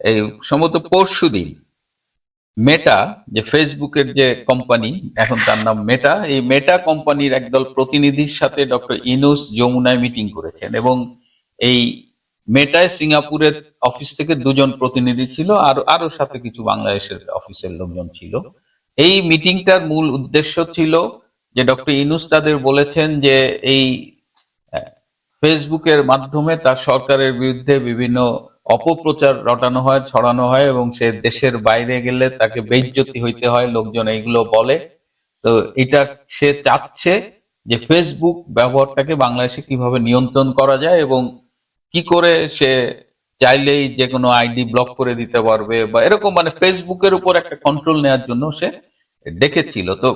এই সম্ভবত পরশু দিন মেটা যে ফেসবুকের যে কোম্পানি এখন তার নাম মেটা এই মেটা কোম্পানির একদল প্রতিনিধির সাথে ডক্টর ইনুস যমুনায় মিটিং করেছেন এবং এই মেটায় সিঙ্গাপুরের অফিস থেকে দুজন প্রতিনিধি ছিল, আর আরও সাথে কিছু বাংলাদেশের অফিসের লোকজন ছিল। এই মিটিংটার মূল উদ্দেশ্য ছিল যে ডক্টর ইনুস তাদের বলেছেন যে এই ফেসবুকের মাধ্যমে তার সরকারের বিরুদ্ধে বিভিন্ন অপপ্রচার রটানো হয়, ছড়ানো হয় এবং সে দেশের বাইরে গেলে তাকে বেইজ্জতি হইতে হয়, লোকজন এইগুলো বলে। তো এটা সে চাচ্ছে যে ফেসবুক ব্যবহারটাকে বাংলাদেশে কীভাবে নিয়ন্ত্রণ করা যায় এবং কি করে সে চাইলেই যে কোনো আইডি ব্লক করে দিতে পারবে বা এরকম মানে ফেসবুকের উপর একটা কন্ট্রোল নেওয়ার জন্য সে ডেকেছিল। তো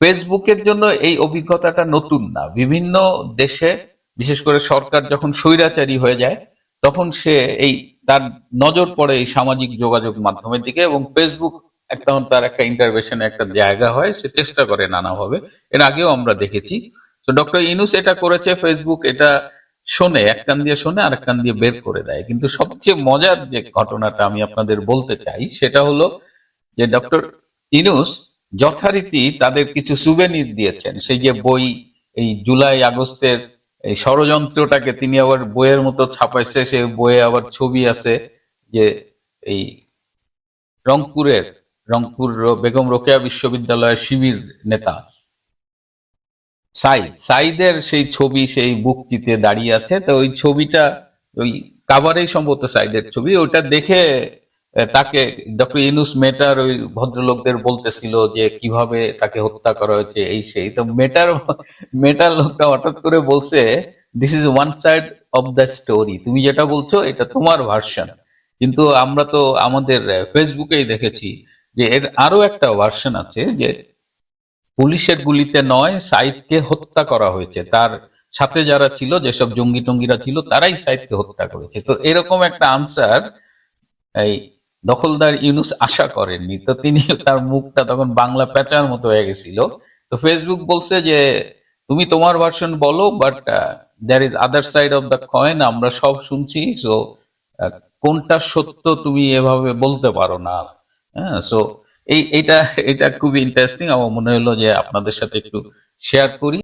ফেসবুকের জন্য এই অভিজ্ঞতাটা নতুন না। বিভিন্ন দেশে, বিশেষ করে সরকার যখন স্বৈরাচারী হয়ে যায় তখন সে এই তার নজর পড়ে এই সামাজিক যোগাযোগ মাধ্যমের দিকে এবং ফেসবুক একটা তার একটা ইন্টারভেশনে একটা জায়গা হয়, সে চেষ্টা করে নানাভাবে। এর আগেও আমরা দেখেছি। তো ডক্টর ইনুস এটা করেছে ফেসবুক এটা শোনে, এক কান দিয়ে শোনে আর এক কান দিয়ে বের করে দেয়। কিন্তু সবচেয়ে মজার যে ঘটনাটা আমি আপনাদের বলতে চাই, সেটা হলো যে ডক্টর ইনুস যথারীতি তাদের কিছু সুবেনির দিয়েছেন। সেই যে বই এই জুলাই আগস্টের এই ষড়যন্ত্রটাকে তিনি আবার বইয়ের মতো ছাপাইছে, সে বইয়ে আবার ছবি আছে যে এই রংপুরের, রংপুর বেগম রোকেয়া বিশ্ববিদ্যালয়ের শিবির নেতা সাইদ সাইদের সেই ছবি, সেই বুকটিতে দাঁড়িয়ে আছে। তো ওই ছবিটা, ওই কাভারেই সম্ভবত সাইদের ছবি। ওটা দেখে তাকে ডক্টর ইনুস মেটার ওই ভদ্রলোকদের বলতেছিল যে কীভাবে তাকে হত্যা করা হয়েছে, এই সেই। তো মেটার মেটার লোকটা হঠাৎ করে বলছে this is one side of the story তুমি যেটা বলছো, এটা তোমার ভার্সন কিন্তু আমরা তো আমাদের ফেসবুকেই দেখেছি যে এর আরও একটা ভার্সন আছে যে পুলিশের গুলিতে নয়, সাইদকে হত্যা করা হয়েছে। তার সাথে যারা ছিল, যেসব জঙ্গি টঙ্গিরা ছিল, তারাই সাইদকে হত্যা করেছে। তো এরকম একটা আনসার এই দখলদার ইউনুস আশা করেননি। তো তিনি তার মুখটা তখন বাংলা প্যাচার মতো হয়ে গেছিল। তো ফেসবুক বলছে যে, তুমি তোমার ভার্সন বলো but there is other side of the coin আমরা সব শুনছি সো কোনটা সত্য তুমি এভাবে বলতে পারো না? হ্যাঁ সো এই, এটা এটা খুবই ইন্টারেস্টিং আমার মনে হলো যে আপনাদের সাথে একটু শেয়ার করি।